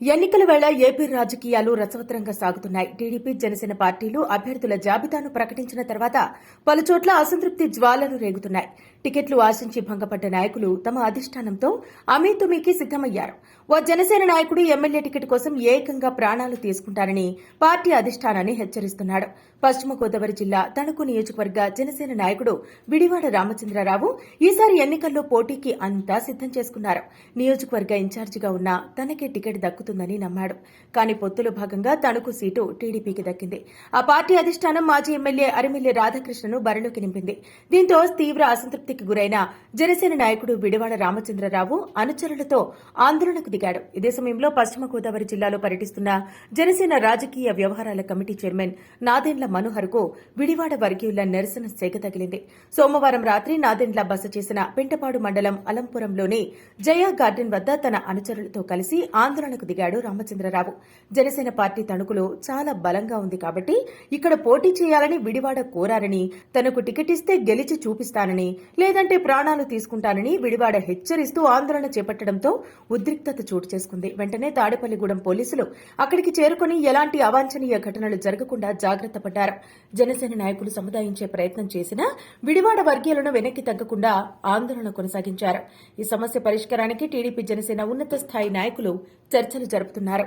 ఎన్నికల వేళ ఏపీ రాజకీయాలు రసవత్తరంగా సాగుతున్నాయి. టీడీపీ జనసేన పార్టీలు అభ్యర్థుల జాబితాను ప్రకటించిన తర్వాత పలుచోట్ల అసంతృప్తి జ్వాలలు రేగుతున్నాయి. టికెట్లు ఆశించి భంగపడ్డ నాయకులు తమ అధిష్టానంతో అమీతుమీకి సిద్దమయ్యారు ఓ జనసేన నాయకుడు ఎమ్మెల్యే టికెట్ కోసం ఏకంగా ప్రాణాలు తీసుకుంటారని పార్టీ అధిష్టానాన్ని హెచ్చరిస్తున్నాడు. పశ్చిమ గోదావరి జిల్లా తణుకు నియోజకవర్గ జనసేన నాయకుడు బిడివాడ రామచంద్రరావు ఈసారి ఎన్నికల్లో పోటీకి అంతా సిద్దం చేసుకున్నారు. నియోజకవర్గ ఇన్ఛార్జిగా ఉన్న తనకే టికెట్ దక్కుతుంది దక్కుతుందని నమ్మాడు. కానీ పొత్తులో భాగంగా తణుకు సీటు టీడీపీకి దక్కింది. ఆ పార్టీ అధిష్టానం మాజీ ఎమ్మెల్యే అరిమిల్లి రాధాకృష్ణను బరిలోకి నింపింది. దీంతో తీవ్ర అసంతృప్తికి గురైన జనసేన నాయకుడు బిడివాడ రామచంద్రరావు అనుచరులతో ఆందోళనకు దిగాడు. ఇదే సమయంలో పశ్చిమ గోదావరి జిల్లాలో పర్యటిస్తున్న జనసేన రాజకీయ వ్యవహారాల కమిటీ చైర్మన్ నాదెండ్ల మనోహర్కు విడివాడ వర్గీయుల నిరసన సేగ తగిలింది. సోమవారం రాత్రి నాదెండ్ల బస చేసిన పెంటపాడు మండలం అలంపురంలోని జయా గార్డెన్ వద్ద తన అనుచరులతో కలిసి ఆందోళనకు అడిగాడు రామచంద్రరావు. జనసేన పార్టీ తణుకులో చాలా బలంగా ఉంది కాబట్టి ఇక్కడ పోటీ చేయాలని విడివాడ కోరారని తనకు టికెట్ ఇస్తే గెలిచి చూపిస్తానని లేదంటే ప్రాణాలు తీసుకుంటానని విడివాడ హెచ్చరిస్తూ ఆందోళన చేపట్టడంతో ఉద్రిక్తత చోటు చేసుకుంది. వెంటనే తాడేపల్లిగూడెం పోలీసులు అక్కడికి చేరుకుని ఎలాంటి అవాంఛనీయ ఘటనలు జరగకుండా జాగ్రత్త పడ్డారు. జనసేన నాయకులు సముదాయించే ప్రయత్నం చేసినా విడివాడ వర్గీయులను వెనక్కి తగ్గకుండా ఆందోళన కొనసాగించారు. ఈ సమస్య పరిష్కారానికి టీడీపీ జనసేన ఉన్నత స్థాయి నాయకులు చర్చలు జరుపుతున్నారు.